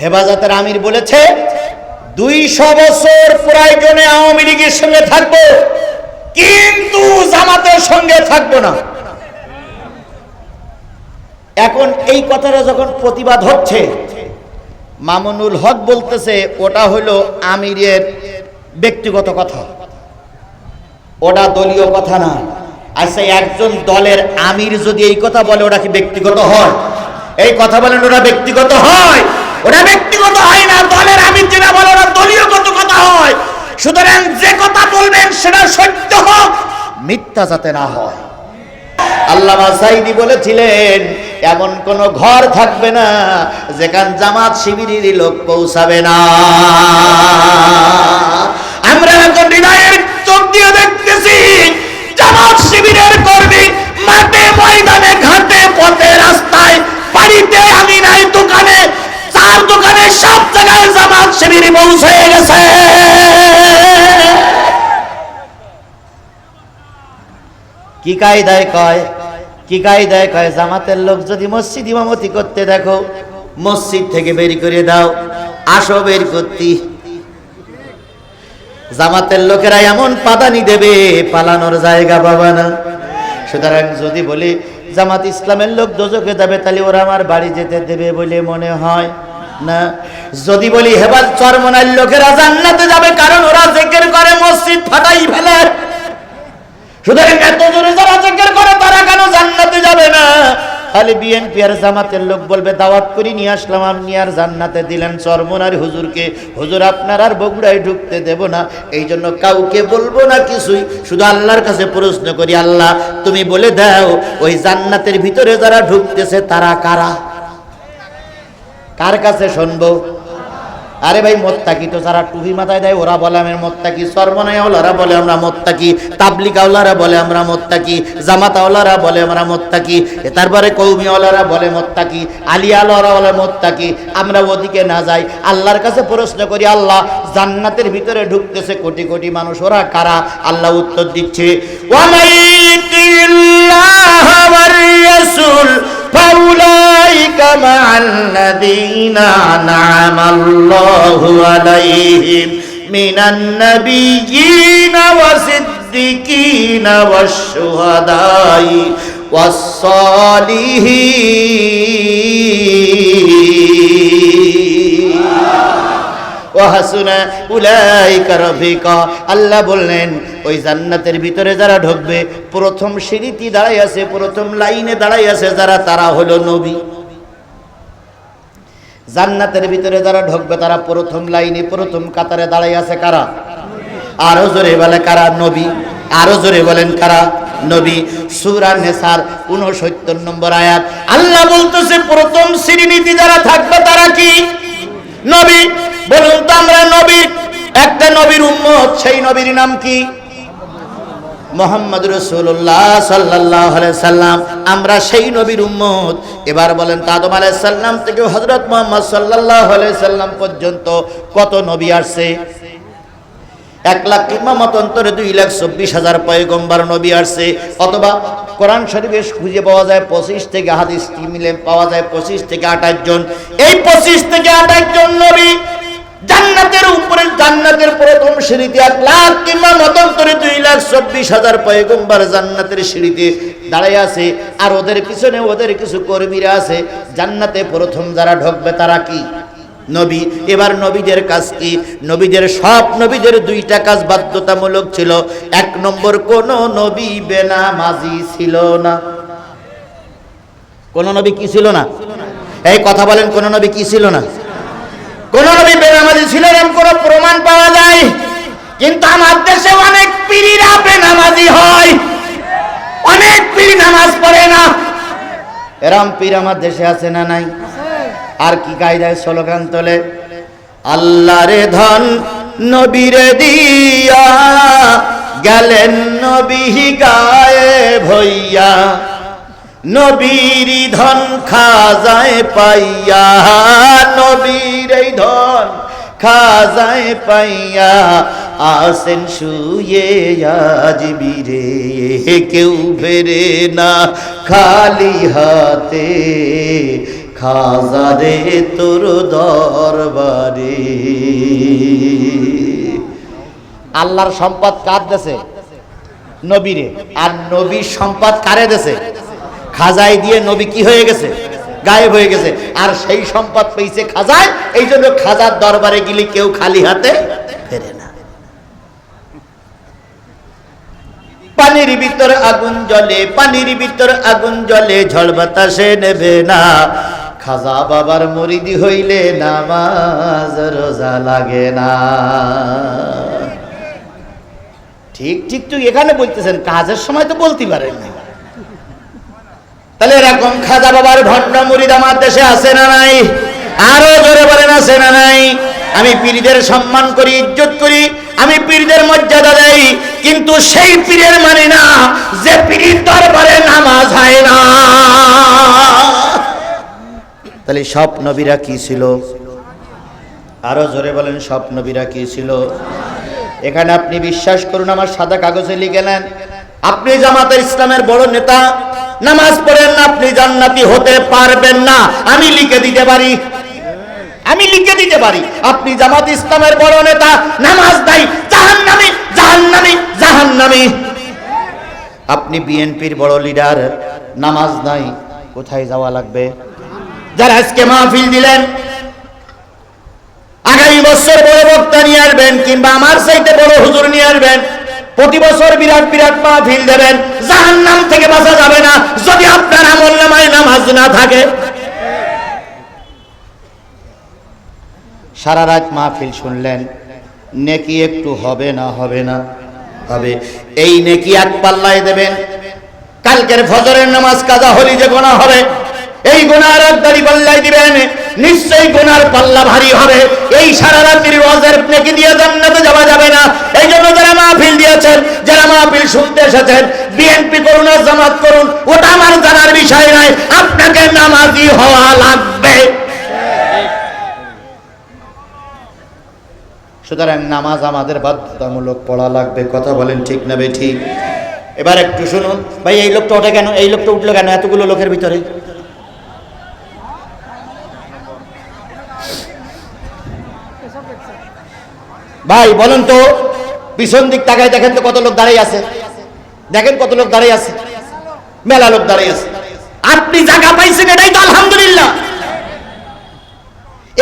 হেফাজতের আমির বলেছে, দুইশো বছর প্রয়োজনে আওয়ামী লীগের সঙ্গে থাকব, কিন্তু জামাতের সঙ্গে থাকব না। এখন এই কথাটা যখন প্রতিবাদ হচ্ছে, মামুনুল হক বলতেছে, ওটা হলো আমিরের ব্যক্তিগত কথা। ওটা দলীয় কথা না। আচ্ছা একজন দলের আমির যদি এই কথা বলে, ওটা কি ব্যক্তিগত হয়? এই কথা বলেন, ওটা ব্যক্তিগত হয়? ওটা ব্যক্তিগত হয় না, দলের আমির যেটা বলে ওটা কথা হয়। সুতরাং যে কথা বলবেন সেটা সত্য হোক, মিথ্যা যাতে না হয়। সাইদি বলেছিলেন, এমন কোন ঘর থাকবে না যেখান জামাত শিবিরের লোক পৌঁছাবে না। আমরা এখন হৃদয়ের চোখ দিয়ে দেখতেছি, জামাত শিবিরের কি কায়দায় কয়? কি কায়দায় কয়? জামাতের লোক যদি মসজিদ ইমামতি করতে দেখো, মসজিদ থেকে বের করে দাও, আসো বের করতি। জামাতের লোকেরা এমন পাদানি দেবে, পালানোর জায়গা পাবা না। সুতরাং যদি বলি, জামাত ইসলামের লোক দোজকে যাবে তাহলে ওরা আমার বাড়ি যেতে দেবে বলে মনে হয় না। যদি বলি, হেবাজ চরমনার লোকেরা জান্নাতে যাবে, কারণ ওরা জেকের করে, মসজিদ ফাটাই ফেলে। সুতরাং এত জোরে যারা জিকির করে, তারা কেন জান্নাতে যাবে না? খালি বিএনপি আর জামাতের লোক বলবে, দাওয়াত করে, নিয়ে আসলাম। আপনি আর জান্নাতে দিলেন চরমনার হুজুরকে। হুজুর, আপনার আর বগুড়ায় ঢুকতে দেব না। এই জন্য কাউকে বলব না কিছুই। শুধু আল্লাহর কাছে প্রশ্ন করি, আল্লাহ, তুমি বলে দাও, ওই জান্নাতের ভিতরে যারা ঢুকতেছে, তারা কারা? কার কাছে শুনব? আরে ভাই, মোত্তাকি তো যারা টুপি মাথায় দেয়, ওরা বলে আমি মোত্তাকি। সর্বনয়াওয়ালারা বলে আমরা মোত্তাকি। তাবলিকাওয়ালারা বলে আমরা মোত্তাকি। জামাতাওয়ালারা বলে আমরা মোত্তাকি। তারপরে কৌমিওয়ালারা বলে মোত্তাকি। আলিয়াওয়ালা বলে মোত্তাকি। আমরা ওদিকে না যাই। আল্লাহর কাছে প্রশ্ন করি, আল্লাহ, জান্নাতের ভিতরে ঢুকতেছে কোটি কোটি মানুষ। ওরা কারা? আল্লাহ উত্তর দিচ্ছে ওয়ামাইতিল্লাহ فأولئك مع الذين أنعم الله عليهم من النبيين والصديقين والشهداء والصالحين ওয়াহাসুনা উলাইকা রফিকা আল্লাহ বললেন ওই জান্নাতের ভিতরে যারা ঢুকবে প্রথম সিঁড়িতে দাঁড়াই আছে প্রথম লাইনে দাঁড়াই আছে যারা তারা হলো নবী জান্নাতের ভিতরে যারা ঢুকবে, তারা প্রথম লাইনে, প্রথম কাতারে দাঁড়াই আছে কারা? আরও জোরে বলে কারা? নবী। আরও জোরে বলেন কারা? নবী। সুরা নেসার উনসত্তর নম্বর আয়াত। আল্লাহ বলতেছে, প্রথম শ্রেণীতে যারা থাকবে, তারা কি? নবী। বলুন তো আমরা নবীর একটা নবীর উম্মত, সেই নবীর নাম কি? মোহাম্মদ রসুল্লাহ সাল্লাহ সাল্লাম, আমরা সেই নবীর উম্মত। এবার বলেন তাদম সাল্লাম থেকে হজরত মোহাম্মদ সাল্লাহ সাল্লাম পর্যন্ত কত নবী আসছে? এক লাখ কিংবা মতন্তরে দুই লাখ চব্বিশ হাজার পয়গম্বার নবী আসছে। অথবা কোরআন শরীফে খুঁজে পাওয়া যায় পঁচিশ থেকে হাদিস মিলে পাওয়া যায় পঁচিশ থেকে আঠাশ জন। এই পঁচিশ থেকে আঠাশ জন নবী জান্নাতের উপরে, জান্নাতের প্রথম সিঁড়িতে এক লাখ কিংবা মতন্তরে দুই লাখ চব্বিশ হাজার পয়গম্বার জান্নাতের সিঁড়িতে দাঁড়ায় আছে। আর ওদের পিছনে ওদের কিছু কর্মীরা আছে। জান্নাতে প্রথম যারা ঢুকবে তারা কি? নবী। এবার নবীদের কাজ কি? নবীদের সব নবীদের দুইটা কাজ বাধ্যতামূলক ছিল। এক নম্বর, কোন নবী বেনামাজি ছিল না। কোন নবী কি ছিল না? এই কথা বলেন, কোন নবী কি ছিল না? কোন নবী বেনামাজি ছিল এরকম কোন প্রমাণ পাওয়া যায়? কিন্তু আমার দেশে অনেক পীরিরা বেনামাজি হয়। অনেক পীর নামাজ পড়ে না। এরম পীর আমার দেশে আছে না নাই? আর কি কায়দায় স্লোগান তোলে? আল্লাহ রে ধন নবীরে দিয়া, গেলেন নবী গায়ে ভইয়া। নবীর ধন খাজায় পাইয়া, নবীর এই ধন খাজায় পাইয়া, আসেন শুয়ে আজ বীরে, কেউ ফেরে না খালি হাতে। খাজা রে তোর দরবারে। আল্লাহর সম্পদ কার দেশে? নবীরে। আর নবীর সম্পদ কারে দেশে? খাজাই দিয়ে নবী কি হয়ে গেছে? গায়েব হয়ে গেছে। আর সেই সম্পদ পেয়েছে খাজায় এই জন্য খাজার দরবারে গেলে কেউ খালি হাতে ফেরে না। পানির ভিতর আগুন জ্বলে, পানির ভিতর আগুন জ্বলে, ঝড় বাতাসে নেবে না। খাজা বাবার মরিদি হইলে নামাজ রোজা লাগে না। ঠিক ঠিক তুই এখানে বলতেছেন, কাজের সময় তো বলতে পারেন না তাহলে এরকম খাজা বাবার ভণ্ড মুরিদ আমার দেশে আছে না নাই? আরও জোরে বলেন আছে না নাই? আমি পীরদের সম্মান করি, ইজ্জত করি, আমি পীরদের মর্যাদা দেই, কিন্তু সেই পীরের মানে না যে পীরের দরবারে নামাজ হয় না। তাহলে সব নবীরা কি ছিল? আরও জোরে বলেন, সব নবীরা কি ছিল? এখানে আপনি বিশ্বাস করুন, আমার সাদা কাগজে লিখে নেন। আপনি জামাতের ইসলামের বড় নেতা, নামাজ পড়েন না, আপনি জান্নাতি হতে পারবেন না। আমি লিখে দিতে পারি? আমি লিখে দিতে পারি। আপনি জামাত ইসলামের বড় নেতা, নামাজ নাই, জাহান্নামী জাহান্নামী জাহান্নামী। আপনি বিএনপির বড় লিডার, নামাজ নাই, কোথায় যাওয়া লাগবে? যারা আজকে মাহফিল দিলেন, আগামী বছর বড় বক্তা নিয়ে আসবেন, কিংবা আমার সাইতে বড় হুজুর নিয়ে আসবেন প্রতি বছর বিরাট বিরাট মাহফিল দেবেন। জাহান নাম থেকে বাঁচা যাবে না। যদি আপনার আমল নামায় নামাজ না থাকে। সারা রাত মাহফিল শুনলেন। নেকি একটু হবে না হবে না? হবে। এই নেকি এক পাল্লায় দেবেন। কালকের ফজরের নামাজ কাজা হলি যে গোনা হবে। এই গোনার এক দাড়ি পাল্লায় দিবেন, নিশ্চয়ই গোনার পাল্লা ভারী হবে। এই সারা রাত্রির ওয়াজের নেকি দিয়ে জান্নাতে যাওয়া যাবে না। এই জন্য যারা মাহফিল দিয়েছেন, যারা মাহফিল শুনতে এসেছেন, বিএনপি করুন আর জামাত করুন, ওটা আমার জানার বিষয় নয়, আপনাকে নামাজি হওয়া লাগবে। সুতরাং নামাজ আমাদের বাধ্যতামূলক পড়া লাগবে, কথা বলেন ঠিক না বে ঠিক? এবার একটু শুনুন, ভাই, এই লোকটা ওঠে কেন? এই লোকটা উঠল কেন? এতগুলো লোকের ভিতরে। ভাই, বলেন তো, পিছন দিক তাকায় দেখেন তো কত লোক দাঁড়িয়ে আছে। দেখেন কত লোক দাঁড়িয়ে আছে। মেলা লোক দাঁড়িয়ে আছে। আপনি জায়গা পাইছেন এটাই তো আলহামদুলিল্লাহ।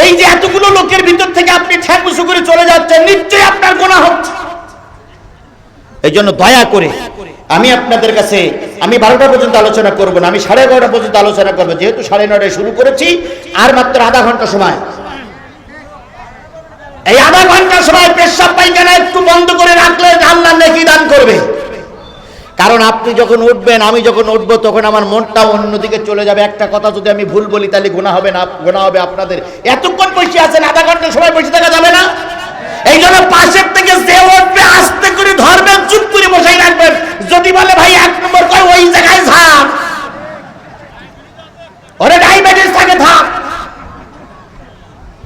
এই যে এতগুলো লোকের ভিতর থেকে আপনি ঠ্যাকুসু করে চলে যাচ্ছেন, নিশ্চয়ই আপনার গোনা হচ্ছে। এই জন্য দয়া করে, আমি আপনাদের কাছে, আমি বারোটা পর্যন্ত আলোচনা করব না, আমি সাড়ে এগারোটা পর্যন্ত আলোচনা করব। যেহেতু সাড়ে নটায় শুরু করেছি, আর মাত্র আধা ঘণ্টা সময়। এই আধা পেশাব পায়খানা একটু বন্ধ করে রাখলে আল্লাহ নেকি দান করবে। কারণ আপনি যখন উঠবেন, আমি যখন উঠবো, তখন আমার মনটা অন্যদিকে চলে যাবে। একটা কথা যদি আমি ভুল বলি, তাহলে গোনা হবে না গোনা হবে আপনাদের। এতক্ষণ বসে আছেন, আধা ঘণ্টা সময় বসে থাকা যাবে না? এই জন্য পাশের থেকে যে উঠবে, আস্তে করে ধরবেন চুপ করে বসাই রাখবেন যদি বলে, ভাই, এক নম্বর কয়, ওই জায়গায় থাক। ওরে ডায়াবেটিস থাকে, থাক।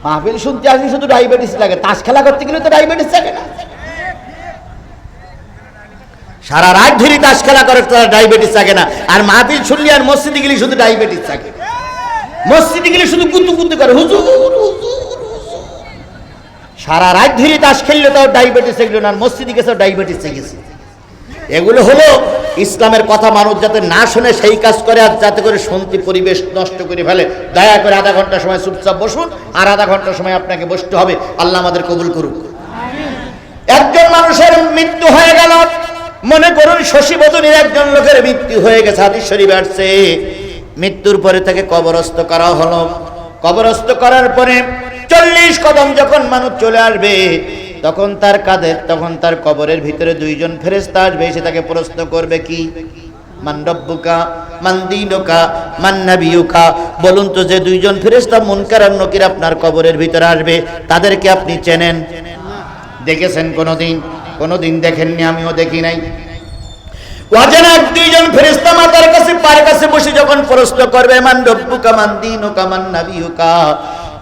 মাহফিল শুনতে আসি শুধু ডায়াবেটিস লাগে। তাস খেলা করতে গেলে তো ডায়াবেটিস থাকে না। সারা রাত ধরে তাস খেলা করে তার ডায়াবেটিস থাকে না। আর মাহফিল শুনলে আর মসজিদে গেলে শুধু ডায়াবেটিস থাকে মসজিদে গেলে শুধু কুতু কুতু করে, হুজুর। সারা রাত ধরে তাস খেললে তাও ডায়াবেটিস এগুলো না, আর মসজিদে গেছে ডায়াবেটিস গেছে। এগুলো হলো ইসলামের কথা মানুষ যাতে না শুনে সেই কাজ করে আর যাতে করে শান্তি পরিবেশ নষ্ট করে ফেলে। দয়া করে আধা ঘণ্টা সময় চুপচাপ বসুন, আর আধা ঘণ্টা সময় আপনাকে বসতে হবে। আল্লাহ আমাদের কবুল করুক। একজন মানুষের মৃত্যু হয়ে গেল। মনে করুন শশী বদনের একজন লোকের মৃত্যু হয়ে গেছে, হাদিস শরীফ আসছে। মৃত্যুর পরে তাকে কবরস্থ করা হলো। কবরস্থ করার পরে চল্লিশ কদম যখন মানুষ চলে আসবে তখন তার কাঁধে, তখন তার কবরের ভিতরে দুইজন ফেরেস্তা আসবে, এসে তাকে প্রশ্ন করবে কি? মান রব্বুকা, মান দিনুকা বলুন তো যে দুইজন ফেরেস্তা নকির আপনার কবরের ভিতরে আসবে, তাদেরকে আপনি চেনেন? দেখেছেন কোনোদিন? কোনোদিন দেখেননি, আমিও দেখি নাই। দুইজন মাতার কাছে কাছে বসে যখন প্রশ্ন করবে, মান রব্বুকা, মান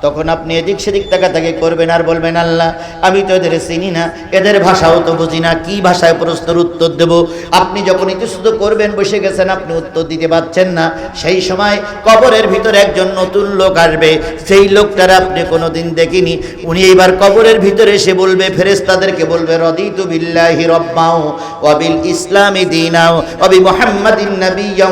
তখন আপনি এদিক সেদিক তাকাতাকি করবেন আর বলবেন, আল্লাহ, আমি তো এদের চিনি না, এদের ভাষাও তো বুঝি না, কি ভাষায় প্রশ্নের উত্তর দেব? আপনি যখন ইতিশুদ্ধ করবেন, বসে গেছেন, আপনি উত্তর দিতে পারছেন না। সেই সময় কবরের ভিতরে একজন নতুন লোক আসবে। সেই লোকটার আপনি কোনোদিন দেখিনি। উনি এইবার কবরের ভিতরে এসে বলবে ফেরেস্তাদেরকে বলবে, রদিতু বিল্লাহি রব্বাও ওয়াবিল ইসলামি দিনাও ওয়াবি মুহাম্মাদিন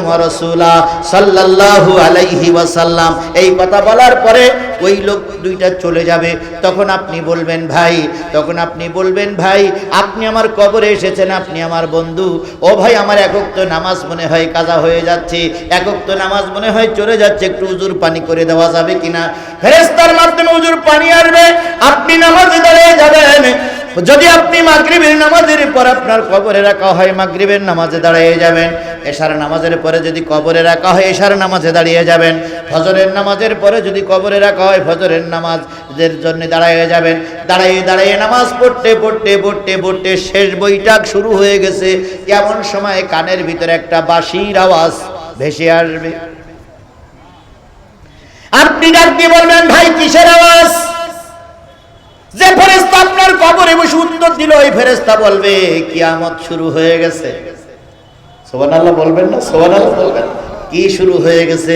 ওয়া রাসূলা সাল্লাল্লাহু আলাইহি ওয়াসাল্লাম। এই কথা বলার পরে ওই লোক দুইটা চলে যাবে। তখন আপনি বলবেন, ভাই, তখন আপনি বলবেন, ভাই, আপনি আমার কবরে এসেছেন, আপনি আমার বন্ধু। ও ভাই, আমার একক তো নামাজ মনে হয় কাজা হয়ে যাচ্ছে। একক তো নামাজ মনে হয় চলে যাচ্ছে। একটু উজুর পানি করে দেওয়া যাবে কিনা? ফেরেস্তার মাধ্যমে উজুর পানি আসবে। আপনি নামাজে দাঁড়িয়ে যাবেন। যদি আপনি মাগরিবের নামাজের পর আপনার কবরে রাখা হয়, মাগরিবের নামাজে দাঁড়িয়ে যাবেন। এশার নামাজের পরে যদি কবরে রাখা হয়, এশার নামাজে দাঁড়িয়ে যাবেন। ফজরের নামাজের পরে যদি কবরে রাখা হয়, ফজরের নামাজের জন্য দাঁড়িয়ে যাবেন। দাঁড়িয়ে দাঁড়িয়ে নামাজ পড়তে পড়তে পড়তে পড়তে শেষ বইটাক শুরু হয়ে গেছে। এমন সময় কানের ভিতরে একটা বাঁশির আওয়াজ ভেসে আসবে। আপনি ডাক দিয়ে বলবেন, ভাই, কিসের আওয়াজ? যে ফেরেস্তা আপনার কবরে বসে উত্তর দিল ওই ফেরেস্তা বলবে, কিয়ামত শুরু হয়ে গেছে। সোবানাল্লাহ বলবেন না? সোবানাল্লাহ বলবেন। কি শুরু হয়ে গেছে?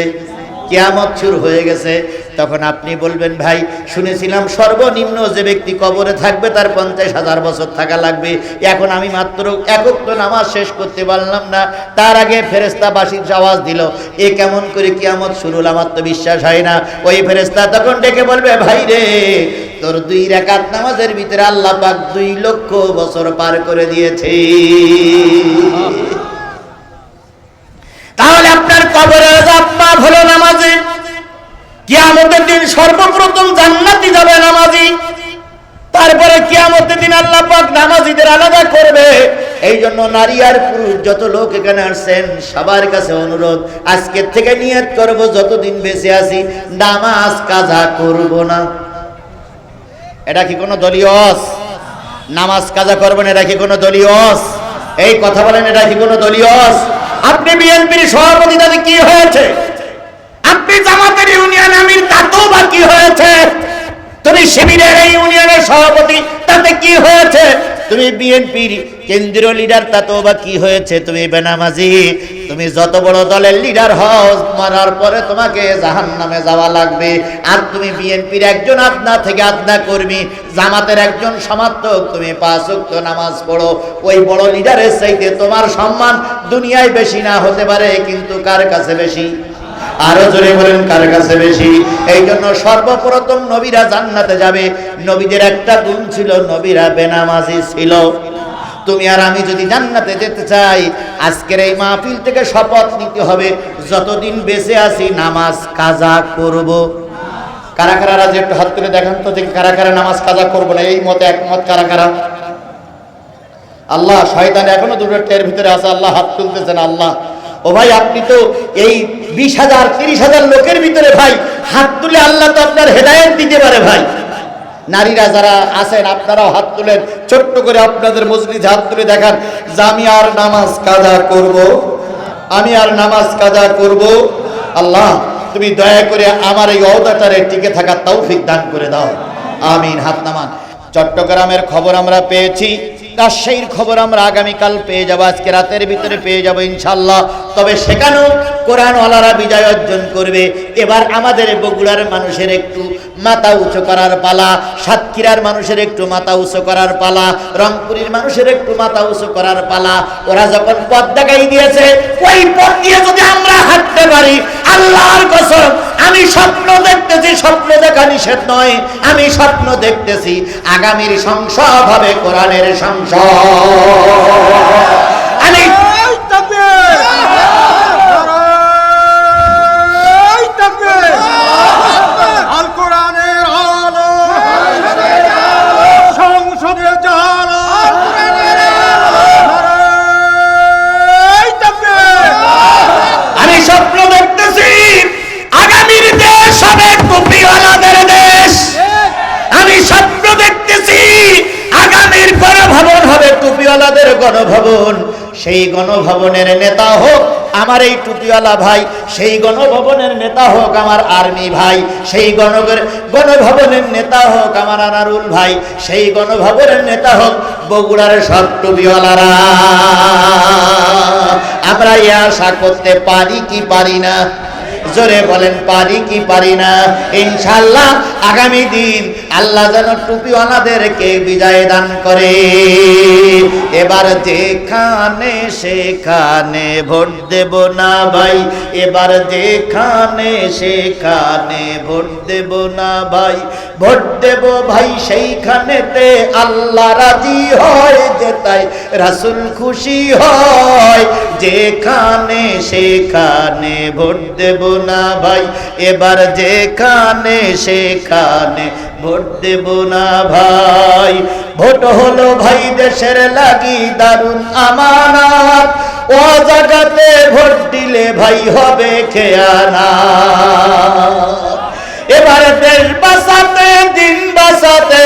কিয়ামত শুরু হয়ে গেছে। তখন আপনি বলবেন ভাই শুনেছিলাম সর্বনিম্ন যে ব্যক্তি কবরে থাকবে তার পঞ্চাশ হাজার বছর থাকা লাগবে। এখন আমি মাত্র একক নামাজ শেষ করতে পারলাম না। তার আগে ফেরেস্তা বাসির আওয়াজ দিল এ কেমন করে কিয়ামত শুরু হলো আমার তো বিশ্বাস হয় না। ওই ফেরেস্তা তখন ডেকে বলবে ভাই রে তোর দুই রেখাত নামাজের ভিতরে আল্লাহ পাক দুই লক্ষ বছর পার করে দিয়েছে। তাহলে আপনার কবরের আযাব মাফ হলো নামাজি কিয়ামতের দিন সর্বপ্রথম জান্নাতি যাবে নামাজি তারপরে কিয়ামতের দিন আল্লাহ নামাজিদের আলাদা করবে এই জন্য নারী আর পুরুষ যত লোক এখানে আসছেন, সবার কাছে অনুরোধ, আজকের থেকে নিয়ত করব, যতদিন বেঁচে আছি, নামাজ কাজা করব না এটা কি কোনো দলীয়? নামাজ কাজা করবেন, এটা কি কোনো দলীয়? এই কথা বলেন, এটা কি কোনো দলীয়? আপনি বিএনপির সভাপতি তাতে কি হয়েছে আপনি জামাতের ইউনিয়ন আমির, তাতেও বা কি হয়েছে? তুমি শিবিরের এই ইউনিয়নের সভাপতি, তাতে কি হয়েছে? তুমি বিএনপির কেন্দ্রীয় লিডার, তাতেও বা কি হয়েছে? তুমি বেনামাজি, তুমি যত বড় দলের লিডার হও, মারার পরে তোমাকে জাহান নামে যাওয়া লাগবে। আর তুমি বিএনপির একজন আপনা থেকে আপনা কর্মী, জামাতের একজন সমার্থক, তুমি পাঁচ ওয়াক্ত নামাজ পড়ো। ওই বড় লিডারের চাইতে তোমার সম্মান দুনিয়ায় বেশি না হতে পারে, কিন্তু কার কাছে বেশি? আরও জোরে বলেন, কার কাছে বেশি? এই জন্য সর্বপ্রথম নবীরা জান্নাতে যাবে। নবীদের একটা গুণ ছিল, নবীরা বেনামাজি ছিল। তুমি আর আমি যদি জান্নাতে যেতে চাই, আজকের এই মাহফিল থেকে শপথ নিতে হবে, যতদিন বেঁচে আছি নামাজ কাজা করব। কারা কারা রাজি? একটু হাত তুলে দেখান তো যে কারা কারা নামাজ কাজা করব না। এই মতে একমত কারা কারা? আল্লাহ, শয়তান এখনও দুটো টের ভিতরে আছে। আল্লাহ হাত তুলতেছেন, আল্লাহ। ও ভাই, আপনি তো এই বিশ হাজার, তিরিশ হাজার লোকের ভিতরে ভাই, হাত তুলে আল্লাহ তো আপনার হেদায়েত দিতে পারে ভাই। নারীরা যারা আছেন, আপনারাও হাত তুলেন, ছোট্ট করে আপনাদের মজলিস হাত তুলে দেখান, যে আমি আর নামাজ কাজা করব? আমি আর নামাজ কাজা করব? আল্লাহ, তুমি দয়া করে আমার এই অবদাটারে টিকে থাকার তৌফিক দান করে দাও। আমিন, হাত নামান। চট্টগ্রামের খবর আমরা পেয়েছি। রাজশাহীর খবর আমরা আগামীকাল পেয়ে যাব, আজকে রাতের ভিতরে পেয়ে যাব ইনশাল্লাহ তবে সেখানেও কোরআনওয়ালারা বিজয় অর্জন করবে। এবার আমাদের বগুড়ার মানুষের একটু মাথা উঁচু করার পালা, সাতক্ষীরার মানুষের একটু মাথা উঁচু করার পালা, রংপুরের মানুষের একটু মাথা উঁচু করার পালা। ওরা যখন পথ দেখাই দিয়েছে, ওই পথ দিয়ে যদি আমরা হাঁটতে পারি, আল্লাহর কসম, আমি স্বপ্ন দেখতেছি, স্বপ্ন দেখা নিষেধ নয়, আমি স্বপ্ন দেখতেছি, আগামীর সংসদ হবে কোরআনের সংসদ। আমি সেই গণভবনের নেতা হোক আমার এই টুপিওয়ালা ভাই, সেই গণভবনের নেতা হোক আমার আর্মি ভাই, সেই গণগের গণভবনের নেতা হোক আমার আনারুল ভাই, সেই গণভবনের নেতা হোক বগুড়ার সব টুপিওয়ালারা। আমরা এ আশা করতে পারি কি পারি না? জোরে বলেন, পারি কি পারি না? ইনশাল্লাহ আগামী দিন আল্লাহ যেন টুপিওয়ালাদেরকে বিজয় দান করে। এবার যেখানে সেখানে ভোট দেব না ভাই। এবার যেখানে সেখানে ভোট দেব না ভাই। ভোট দেব ভাই সেইখানেতে আল্লাহ রাজি হয়, যে তাই রাসুল খুশি হয়। যেখানে সেখানে ভোট দেব না ভাই, এবার যেখানে সেখানে ভোট দেব না ভাই। ভোট হলো ভাই দেশের লাগি দারুণ আমানত। ও জায়গাতে ভোট দিলে ভাই হবে খেয়ানা এবার দেশ বাঁচাতে, দিন বাঁচাতে,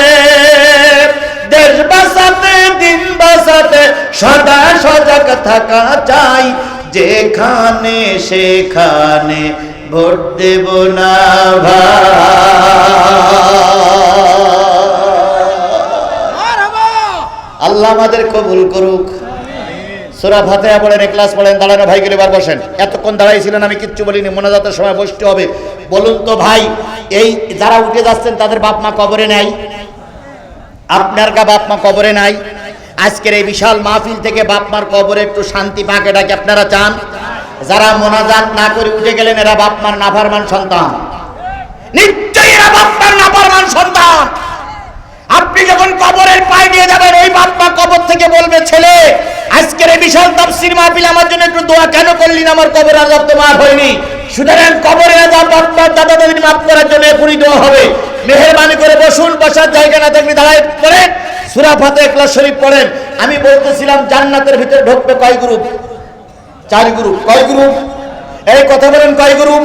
দেশ বাঁচাতে, দিন বাঁচাতে, সদা সজাগ থাকা চাই। যেখানে সেখানে ভোট দেব না আল্লাহ আমাদের কবুল করুক। সোরা ফাতেহা পড়েন ক্লাস পড়েন, দাঁড়ানো, ভাই গেলে বার বসেন। এতক্ষণ দাঁড়াইছিলেন, আমি কিচ্ছু বলিনি, মোনাজাতের সময় বসতে হবে। বলুন তো ভাই, এই যারা উঠে যাচ্ছেন, তাদের বাপ মা কবরে নাই? আপনার কা বাপ মা কবরে নাই? আজকের এই বিশাল মাহফিল থেকে বাপমার কবরে একটু শান্তি পাক এটাকে আপনারা চান? যারা মোনাজাত না করে উঠে গেলেন, এরা বাপমার নাফারমান সন্তান। নিশ্চয়ই এরা বাপমার নাফারমান সন্তান। আপনি যখন কবরের পায়ে নিয়ে যাবেন, ওই বাপ মা কবর থেকে বলবে, ছেলে, আজকের এই বিশাল তাফসীর মাহফিল আমার জন্য একটু দোয়া কেন করলি না? আমার কবর আজাব তো মাফ হয়নি। সুতরাং কবরের আজাব বাপ দাদা দাদির মাফ করার জন্য এখনই দোয়া হবে। মেহেরবানি করে বসুন, বসার জায়গা না থাকলে দাঁড়ায় পড়েন। সূরা ফাতিহা, ইখলাস শরীফ পড়েন। আমি বলতেছিলাম, জান্নাতের ভিতরে ঢুকবে কয় গ্রুপ? চার গ্রুপ। কয় গ্রুপ? এই কথা বলেন, কয় গ্রুপ?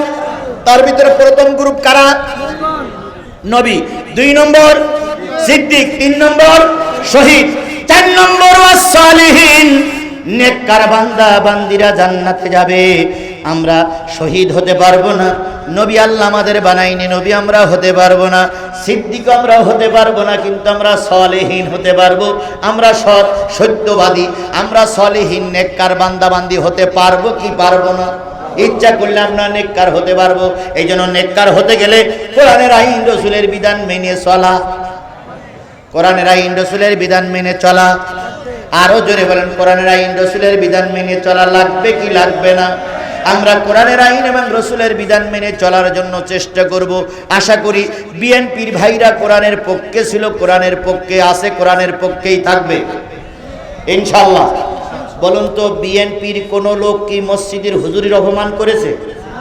তার ভিতরে প্রথম গ্রুপ কারা? নবী। দুই নম্বর? সিদ্দিক তিন নম্বর, শহীদ চার নম্বর সালিহীন নেককার বান্দা, বান্দিরা জান্নাতে যাবে। আমরা শহীদ হতে পারব না। নবী আল্লাহ আমাদের বানাইনি নবী আমরা হতে পারব না। সিদ্দিক আমরা হতে পারব না, কিন্তু আমরা সলেহীন হতে পারব। আমরা সৎ, সত্যবাদী, আমরা সলেহীন, নেককার বান্দা, বান্দি হতে পারব কি পারব না? ইচ্ছা করলে আমরা নেককার হতে পারব। এই জন্য নেককার হতে গেলে কোরআনের আইন, রসুলের বিধান মেনে চলা। কোরআনের আইন রসুলের বিধান মেনে চলা। আরও জোরে বলেন, কোরআনের আইন রসুলের বিধান মেনে চলা লাগবে কি লাগবে না? আমরা কোরআনের আইন এবং রসুলের বিধান মেনে চলার জন্য চেষ্টা করব। আশা করি বিএনপির ভাইরা কোরআনের পক্ষে ছিল, কোরআনের পক্ষে আছে, কোরআনের পক্ষেই থাকবে। ইনশাল্লাহ বলুন তো, বিএনপির কোন লোক কি মসজিদের হুজুরির অপমান করেছে?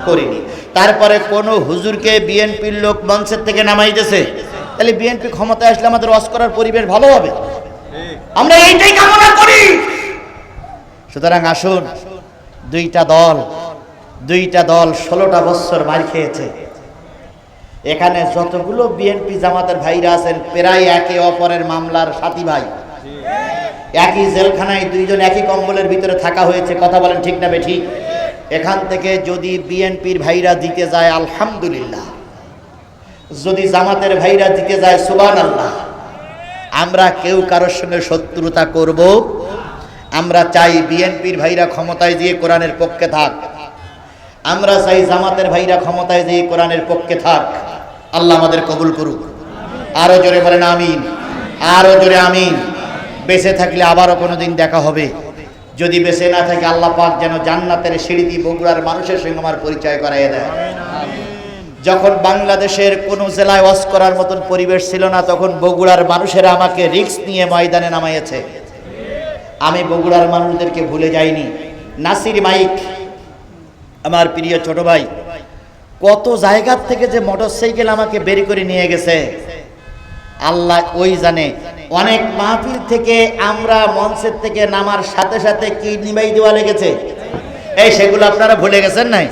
করিনি। তারপরে কোন হুজুরকে বিএনপির লোক মঞ্চের থেকে নামাইতেছে? তাহলে বিএনপি ক্ষমতায় আসলে আমাদের ওয়াজ করার পরিবেশ ভালো হবে। আমরা এইটাই কামনা করি। সুতরাং আসুন, দুইটা দল দুইটা দল ষোলোটা বছর মার খেয়েছে। এখানে যতগুলো বিএনপি জামাতের ভাইরা আছেন, প্রায় একে অপরের মামলার সাথী ভাই। একই জেলখানায় দুইজন একই কম্বলের ভিতরে থাকা হয়েছে, কথা বলেন ঠিক না বেঠি এখান থেকে যদি বিএনপির ভাইরা দিতে যায়, আলহামদুলিল্লাহ। যদি জামাতের ভাইরা জিতে যায় সুবান আল্লাহ আমরা কেউ কারোর সঙ্গে শত্রুতা করব। আমরা চাই বিএনপির ভাইরা ক্ষমতায় দিয়ে কোরআনের পক্ষে থাক। আমরা চাই জামাতের ভাইরা ক্ষমতায় দিয়ে কোরআনের পক্ষে থাক। আল্লাহ আমাদের কবুল করুক। আরও জোরে বলেন আমিন। আরও জোরে আমিন। বেঁচে থাকলে আবারও কোনোদিন দেখা হবে। যদি বেঁচে না থাকে, আল্লাহ পাক যেন জান্নাতের সিঁড়ি দিয়ে বগুড়ার মানুষের সঙ্গে আমার পরিচয় করাইয়ে দেয়। যখন বাংলাদেশের কোনো জেলায় ওয়াজ করার মতন পরিবেশ ছিল না, তখন বগুড়ার মানুষেরা আমাকে রিক্স নিয়ে ময়দানে নামাইয়েছে। আমি বগুড়ার মানুষদেরকে ভুলে যাইনি। নাসির মাইক, আমার প্রিয় ছোট ভাই, কত জায়গার থেকে যে মোটরসাইকেল আমাকে বের করে নিয়ে গেছে, আল্লাহ ওই জানে। অনেক মাহফিল থেকে আমরা মঞ্চের থেকে নামার সাথে সাথে কি নিবাই দেওয়া লেগেছে? এই, সেগুলো আপনারা ভুলে গেছেন নাই?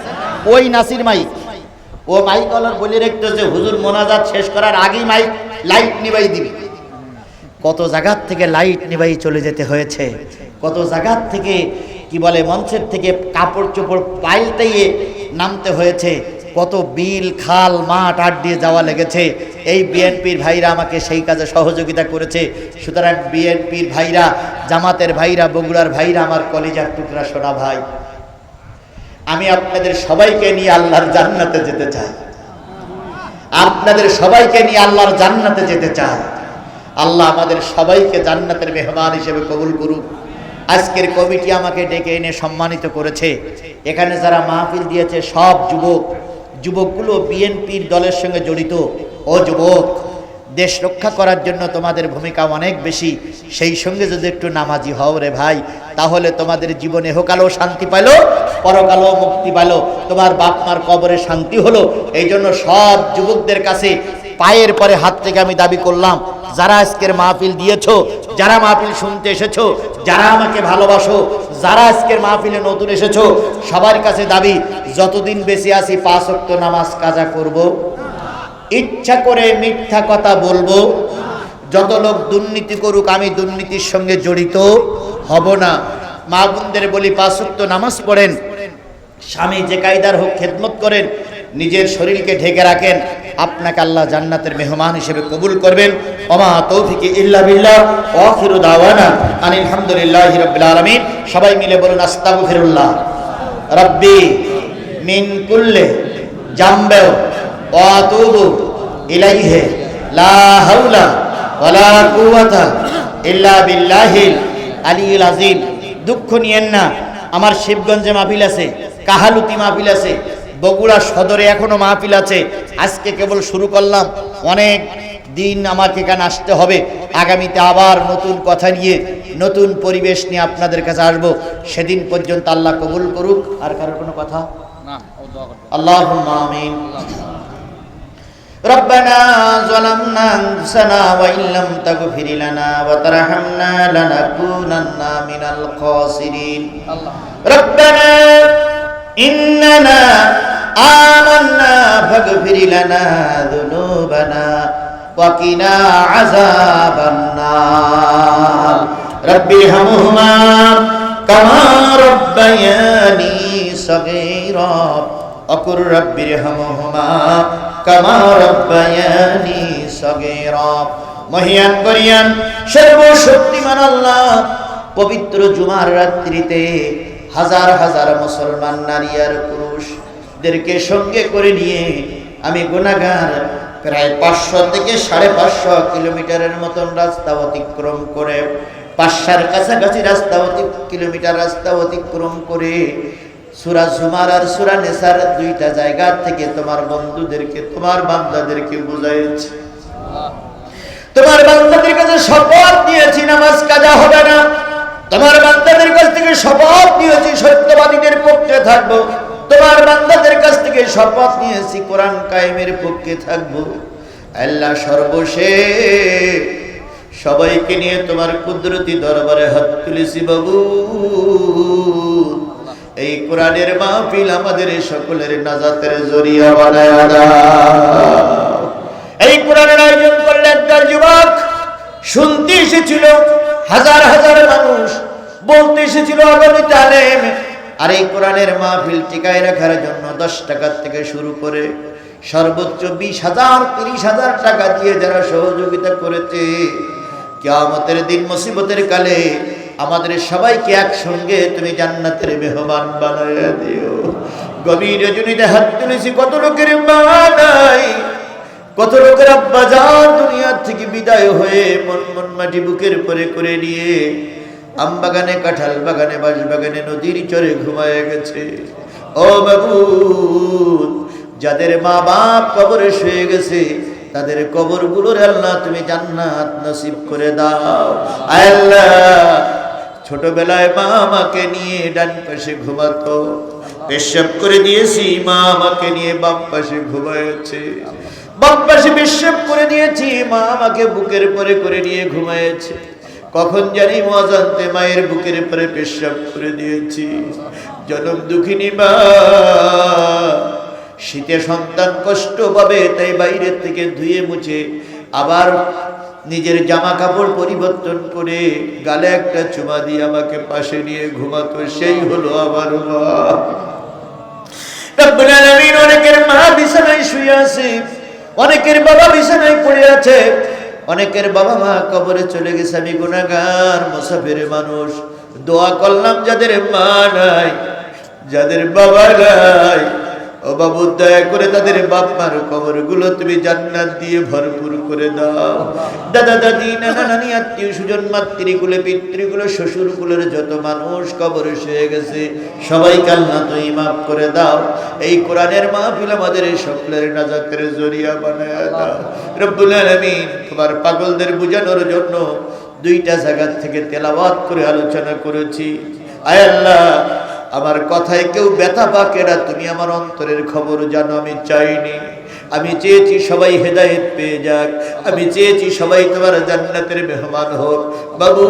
ওই নাসির মাইক। ও মাইক ওলার বলে রাখতো যে হুজুর মোনাজাত শেষ করার আগেই মাইক লাইট নিবাই দিবি। কত জায়গার থেকে লাইট নিবাই চলে যেতে হয়েছে। কত জায়গার থেকে, কি বলে, মঞ্চের থেকে কাপড় চোপড় পাল্টাইয়ে নামতে হয়েছে। কত বিল, খাল, মাঠ আট দিয়ে যাওয়া লেগেছে। এই বিএনপির ভাইরা আমাকে সেই কাজে সহযোগিতা করেছে। সুতরাং বিএনপির ভাইরা, জামাতের ভাইরা, বগুড়ার ভাইরা আমার কলেজার টুকরা সোনা ভাই। আমি আপনাদের সবাইকে নিয়ে আল্লাহর জান্নাতে যেতে চাই। আপনাদের সবাইকে নিয়ে আল্লাহর জান্নাতে যেতে চাই। আল্লাহ আমাদের সবাইকে জান্নাতের মেহমান হিসেবে কবুল করুক। আজকের কমিটি আমাকে ডেকে এনে সম্মানিত করেছে। এখানে যারা মাহফিল দিয়েছে সব যুবক। যুবকগুলো বিএনপির দলের সঙ্গে জড়িত। ও যুবক দেশ রক্ষা করার জন্য তোমাদের ভূমিকা অনেক বেশি সেই সঙ্গে যদি একটু নামাজি হও রে ভাই, তাহলে তোমাদের জীবনে হোকালেও শান্তি পাইলো, পরকালেও মুক্তি পাইলো তোমার বাপ মার কবরে শান্তি হলো এই জন্য সব যুবকদের কাছে পায়ের পরে হাত থেকে আমি দাবি করলাম, যারা আজকের মাহফিল দিয়েছ, যারা মাহফিল শুনতে এসেছ, যারা আমাকে ভালোবাসো, যারা আজকের মাহফিলে নতুন এসেছ, সবার কাছে দাবি, যতদিন বেঁচে আছি পাঁচ অক্ত নামাজ কাজা করব। ইচ্ছা করে মিথ্যা কথা বলব। যত লোক দুর্নীতি করুক, আমি দুর্নীতির সঙ্গে জড়িত হব না। মা বোনদের বলি পাঁচ নামাজ পড়েন। স্বামী যে কায়দার হোক খেদমত করেন, নিজের শরীরকে ঢেকে রাখেন। আপনাকে আল্লাহ জান্নাতের মেহমান হিসেবে কবুল করবেন। ওমা তৌফিকে ইল্লা বিল্লাহ, ওয়াখিরু দাওয়ানা আনিল হামদুলিল্লাহি রাব্বিল আলামিন। সবাই মিলে বলুন, আস্তাগফিরুল্লাহ। রাব্বি মিন কুল্লে জামবে ওয়া আতুবু ইলাইহি লা হাওলা ওয়ালা কুওয়াতা ইল্লা বিল্লাহিল আলিয়্যিল আযীম। দুঃখ নিয়েন না আমার শিবগঞ্জে মাহফিল আছে কাহালুতি মাহফিল আছে বগুড়া সদরে এখনও মাহফিল আছে। আজকে কেবল শুরু করলাম অনেক দিন আমাকে এখানে আসতে হবে। আগামীতে আবার নতুন কথা নিয়ে নতুন পরিবেশ নিয়ে আপনাদের কাছে আসব। সেদিন পর্যন্ত আল্লাহ কবুল করুক আর কারোর কোনো কথা? না আল্লাহ আমিন। ربنا ظلمنا انفسنا وان لم تغفر لنا وترحمنا لنكونن من الخاسرين ربنا اننا آمنا فاغفر لنا ذنوبنا وقنا عذاب النار رب ارحمهما كما ربياني صغيرا অকুর রব্বির হামহুমা কামা রব্বায়ানি সগীরা। মহিয়ান করিয়ান সর্বশক্তিমান আল্লাহ, পবিত্র জুমার রাত্রিতে হাজার হাজার মুসলমান নারী আর পুরুষদেরকে সঙ্গে করে নিয়ে আমি গুনাগার প্রায় পাঁচশো থেকে সাড়ে পাঁচশো কিলোমিটারের মতন রাস্তা অতিক্রম করে, পাঁচশার কাছাকাছি রাস্তা অতি, কিলোমিটার রাস্তা অতিক্রম করে সুরা সুমার আর সুরা নেসার দুইটা জায়গা থেকে তোমার বন্ধুদেরকে, তোমার বান্দাদেরকে বুঝাইছে তোমার বান্দাদের কাছে শপথ নিয়েছি, নামাজ কাজা হবে না। তোমার বান্দাদের কাছ থেকে শপথ নিয়েছি, সত্যবাদীদের পক্ষে থাকব। তোমার বান্দাদের কাছ থেকে শপথ নিয়েছি, কোরআন কায়েমের পক্ষে থাকব। আল্লাহ সর্বশেষ সবাইকে নিয়ে তোমার কুদরতি দরবারে হাত তুলেছি বাবু। এই কোরআনের মাহফিল আমাদের সকলের নাজাতের জরিয়া বানায় এই কোরআনের আয়োজন করলে একদল যুবক শুনতে এসেছিল, হাজার হাজার মানুষ বলতে এসেছিল আলেম। আর এই কোরআনের মাহফিল টিকায় রাখার জন্য দশ টাকার থেকে শুরু করে সর্বোচ্চ বিশ হাজার, তিরিশ হাজার টাকা দিয়ে যারা সহযোগিতা করেছে, কেয়ামতের দিন মুসিবতের কালে আমাদের সবাইকে একসঙ্গে তুমি জান্নাতের মেহমান বানাইয়া দিও। গভীর রজনীতে হাত তুলেছি, কত লোকের মা নাই। কত লোকের আব্বা যান দুনিয়ার থেকে বিদায় হয়ে মন মন মাটি বুকের পরে করে নিয়ে আম বাগানে কাঁঠাল বাগানে, বাঁশ বাগানে, নদীর চরে ঘুমায় গেছে। ও বাবু যাদের মা বাপ কবরে শুয়ে গেছে, তাদের কবরগুলোর আল্লাহ তুমি জান্নাত নসিব করে দাও। আল্লাহ ছোটবেলায় মা আমাকে নিয়ে ডান পাশে ঘুমাতো। পেশাব করে দিয়েছি, মা আমাকে নিয়ে বাম পাশে ঘুমায়েছে। বাম পাশে পেশাব করে দিয়েছি, মা আমাকে বুকের পরে করে নিয়ে ঘুমায়েছে। কখন জানি মজান্তে মায়ের বুকের পরে পেশাব করে দিয়েছি। জনম দুঃখিনী মা, শীতে সন্তান কষ্ট পাবে, তাই বাইরের থেকে ধুয়ে মুছে আবার নিজের জামা কাপড় পরিবর্তন করে গালে একটা চুমা দিয়ে আমাকে পাশে নিয়ে ঘুমাতো, সেই হলো আমার অনেকের মা বিছানায় শুয়ে আছে, অনেকের বাবা বিছানায় পড়ে আছে, অনেকের বাবা মা কবরে চলে গেছে। আমি গুনাহগার, মুসাফির মানুষ, দোয়া করলাম যাদের মা নাই, যাদের বাবা নাই। ও বাবু, দয়া করে তাদের বাপ মার কবরগুলো তুমি জান্নাত দিয়ে ভরপুর করে দাও। দাদা, দাদি, নানা, নানি, আত্মীয় সুজন মাতৃকুলে, পিতৃকুলে শ্বশুর কুলের যত মানুষ কবর শুয়ে গেছে, সবাইকে আল্লাহ তুই মাফ করে দাও। এই কোরআনের মাহফিল আমাদের এই সকলের নাজাতের জরিয়া বানায় দাও। রব্বুল আলামিন, তোমার পাগলদের বুঝানোর জন্য দুইটা জায়গা থেকে তেলাওয়াত করে আলোচনা করেছি। আয় আল্লাহ আমার কথায় কেউ ব্যথা পাক এরা তুমি আমার অন্তরের খবর জানো আমি চাইনি। আমি চেয়েছি সবাই হেদায়েত পেয়ে যাক আমি চেয়েছি সবাই তোমার জান্নাতের মেহমান হোক। বাবু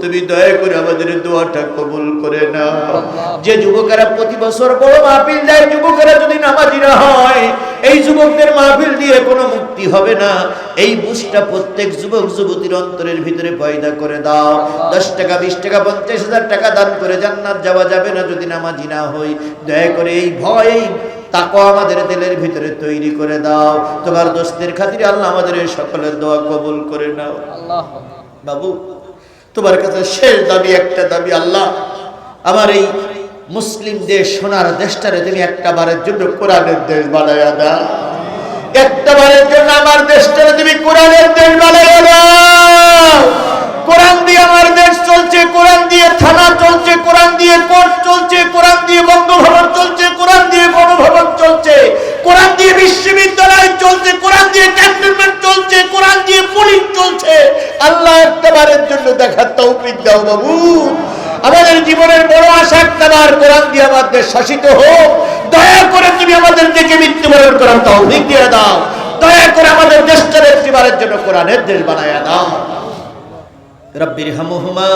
তুমি দয়া করে আমাদের দোয়াটা কবুল করে নাও। যে যুবকেরা প্রতি বছর বড় মাহফিল যায় যুবকেরা যদি নামাজি না হয় এই যুবকদের মাহফিল দিয়ে কোনো মুক্তি হবে না। এই বুঝটা প্রত্যেক যুবক যুবতীর অন্তরের ভিতরে পয়দা করে দাও। দশ টাকা বিশ টাকা পঞ্চাশ হাজার টাকা দান করে জান্নাত যাওয়া যাবে না যদি নামাজি না হই। দয়া করে এই ভয় এই তাকো আমাদের দিলের ভিতরে তৈরি করে দাও। তোমার দোস্তের খাতিরে আল্লাহ আমাদের এই সকলের দোয়া কবুল করে নাও। বাবু তোমার কাছে শেষ দাবি একটা দাবি আল্লাহ আমার এই মুসলিম দেশ সোনার দেশটারে তুমি একটা বারের জন্য কোরআনের দেশ বানাইয়া দাও। একটা বারের জন্য আমার দেশটারে তুমি কোরআনের দেশ বানাইয়া দাও কোরআন দিয়ে আমার দেশ চলছে, কোরআন দিয়ে থানা চলছে, কোরআন দিয়ে কোর্ট চলছে, কোরআন দিয়ে বঙ্গভবন চলছে, কোরআন দিয়ে গণভবন চলছে, কোরআন দিয়ে বিশ্ববিদ্যালয় চলছে, কোরআন দিয়ে ক্যান্টনমেন্ট চলছে, কোরআন দিয়ে পুলিশ চলছে। আল্লাহ একটাবারের জন্য দেখার তৌফিক দাও বাবু। আমাদের জীবনের বড় আশা একটাবার কোরআন দিয়ে আমাদের শাসিত হোক। দয়া করে তুমি আমাদের দিকে মৃত্যুবরণ করার তৌফিক দিয়ে দাও। দয়া করে আমাদের দেশটার একটিবারের জন্য কোরআনের দেশ বানায়া দাও। রব্বির হামুহুমা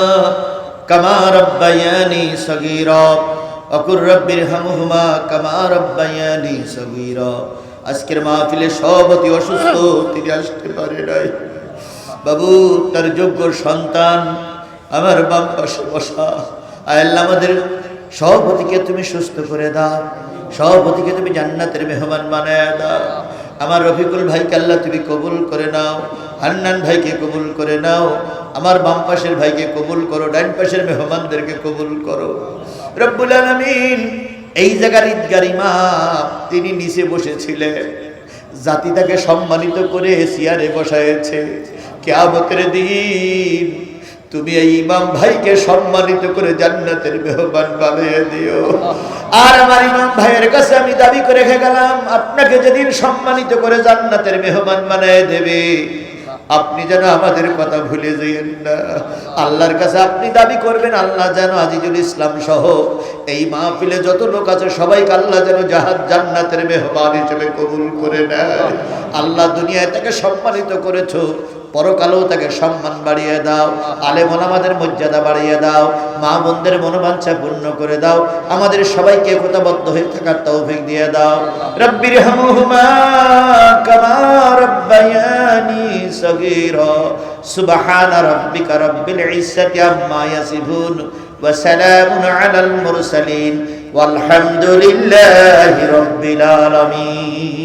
কামা রব্বায়ানি সগীরা। অকুর রব্বির হামুহুমা কামা রব্বায়ানি সগীরা। আজকের মাহফিলে সভাপতি অসুস্থ, তিনি আসতে পারে নাই। বাবু, তার যোগ্য সন্তান আমার বাম পাশে বসা। আল্লাহ আমাদের সভাপতিকে তুমি সুস্থ করে দাও। সভাপতিকে তুমি জান্নাতের মেহমান বানায় দাও। আমার রফিকুল ভাইকে আল্লাহ তুমি কবুল করে নাও। হান্নান ভাইকে কবুল করে নাও। আমার বাম পাশের ভাইকে কবুল করো। ডাইন পাশের মেহমানদেরকে কবুল করো। রব্বুল আলমিন এই জায়গার ঈদগার ইমাম তিনি নিচে বসেছিলেন। জাতি তাকে সম্মানিত করে চেয়ারে বসায়েছে। কেয়ামতের দিন তুমি এই ইমাম ভাইকে সম্মানিত করে জান্নাতের মেহমান বানিয়ে দিও। আর আমার ইমাম ভাইয়ের কাছে আমি দাবি করে রেখে গেলাম, আপনাকে যেদিন সম্মানিত করে জান্নাতের মেহমান বানিয়ে দেবে, আপনি যেন আমাদের কথা ভুলে যাইয়েন না। আল্লাহর কাছে আপনি দাবি করবেন, আল্লাহ যেন আজিজুল ইসলাম সহ এই মাহফিলে যত লোক আছে সবাইকে আল্লাহ যেন জাহাজ জান্নাতের মেহমান হিসেবে কবুল করে নেয়। আল্লাহ দুনিয়ায় তাকে সম্মানিত করেছ পরকালেও তাকে সম্মান বাড়িয়ে দাও আলেমন আমাদের মর্যাদা বাড়িয়ে দাও মা বোনদের মনোবাঞ্ছা পূর্ণ করে দাও আমাদের সবাইকে একতাবদ্ধ হয়ে থাকার তৌফিক দিয়ে দাও রব্বির হামুহুমা কামা রব্বায়ানি সগীরা সুবহান রাব্বিকা রব্বিল ইজ্জাতি আম্মা ইয়াসিফুন ওয়া সালামুন আলাল মুরসালিন والحمد لله رب العالمين